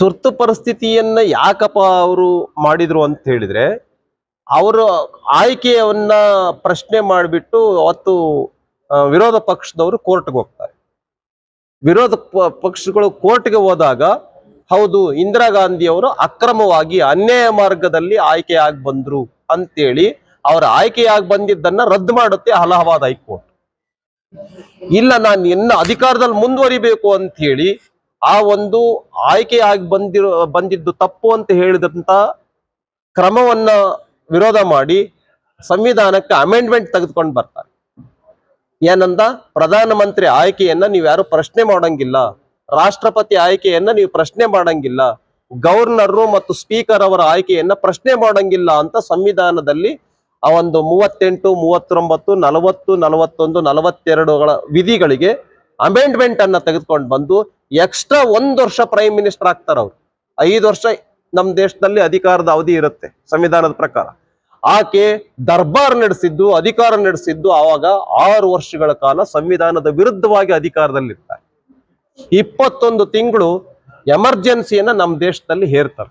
ತುರ್ತು ಪರಿಸ್ಥಿತಿಯನ್ನ ಯಾಕಪ್ಪ ಅವರು ಮಾಡಿದ್ರು ಅಂತ ಹೇಳಿದ್ರೆ, ಅವರು ಆಯ್ಕೆಯನ್ನ ಪ್ರಶ್ನೆ ಮಾಡಿಬಿಟ್ಟು ಅವತ್ತು ವಿರೋಧ ಪಕ್ಷದವರು ಕೋರ್ಟ್ಗೆ ಹೋಗ್ತಾರೆ. ವಿರೋಧ ಪಕ್ಷಗಳು ಕೋರ್ಟ್ಗೆ ಹೋದಾಗ, ಹೌದು, ಇಂದಿರಾ ಗಾಂಧಿ ಅವರು ಅಕ್ರಮವಾಗಿ ಅನ್ಯಾಯ ಮಾರ್ಗದಲ್ಲಿ ಆಯ್ಕೆಯಾಗಿ ಬಂದ್ರು ಅಂತೇಳಿ, ಅವರ ಆಯ್ಕೆಯಾಗಿ ಬಂದಿದ್ದನ್ನ ರದ್ದು ಮಾಡುತ್ತೆ ಅಲಹಾಬಾದ್ ಹೈಕೋರ್ಟ್. ಇಲ್ಲ, ನಾನು ಇನ್ನ ಅಧಿಕಾರದಲ್ಲಿ ಮುಂದುವರಿಬೇಕು ಅಂತ ಹೇಳಿ ಆ ಒಂದು ಆಯ್ಕೆಯಾಗಿ ಬಂದಿರೋ, ಬಂದಿದ್ದು ತಪ್ಪು ಅಂತ ಹೇಳಿದಂತ ಕ್ರಮವನ್ನ ವಿರೋಧ ಮಾಡಿ ಸಂವಿಧಾನಕ್ಕೆ ಅಮೆಂಡ್ಮೆಂಟ್ ತೆಗೆದುಕೊಂಡು ಬರ್ತಾರೆ. ಏನಂದ? ಪ್ರಧಾನಮಂತ್ರಿ ಆಯ್ಕೆಯನ್ನ ನೀವು ಯಾರು ಪ್ರಶ್ನೆ ಮಾಡಂಗಿಲ್ಲ. ರಾಷ್ಟ್ರಪತಿ ಆಯ್ಕೆಯನ್ನ ನೀವು ಪ್ರಶ್ನೆ ಮಾಡಂಗಿಲ್ಲ. ಗವರ್ನರು ಮತ್ತು ಸ್ಪೀಕರ್ ಅವರ ಆಯ್ಕೆಯನ್ನ ಪ್ರಶ್ನೆ ಮಾಡಂಗಿಲ್ಲ ಅಂತ ಸಂವಿಧಾನದಲ್ಲಿ ಆ ಒಂದು ಮೂವತ್ತೆಂಟು, ಮೂವತ್ತೊಂಬತ್ತು, ನಲವತ್ತು, ನಲವತ್ತೊಂದು, ನಲವತ್ತೆರಡುಗಳ ವಿಧಿಗಳಿಗೆ ಅಮೆಂಡ್ಮೆಂಟ್ ಅನ್ನ ತೆಗೆದುಕೊಂಡು ಬಂದು ಎಕ್ಸ್ಟ್ರಾ ಒಂದು ವರ್ಷ ಪ್ರೈಮ್ ಮಿನಿಸ್ಟರ್ ಆಗ್ತಾರ ಅವ್ರು. ಐದು ವರ್ಷ ನಮ್ಮ ದೇಶದಲ್ಲಿ ಅಧಿಕಾರದ ಅವಧಿ ಇರುತ್ತೆ, ಸಂವಿಧಾನದ ಪ್ರಕಾರ. ಆಕೆ ದರ್ಬಾರ್ ನಡೆಸಿದ್ದು, ಅಧಿಕಾರ ನಡೆಸಿದ್ದು ಆವಾಗ ಆರು ವರ್ಷಗಳ ಕಾಲ ಸಂವಿಧಾನದ ವಿರುದ್ಧವಾಗಿ ಅಧಿಕಾರದಲ್ಲಿರ್ತಾರೆ. ಇಪ್ಪತ್ತೊಂದು ತಿಂಗಳು ಎಮರ್ಜೆನ್ಸಿಯನ್ನ ನಮ್ಮ ದೇಶದಲ್ಲಿ ಹೇರ್ತಾರೆ.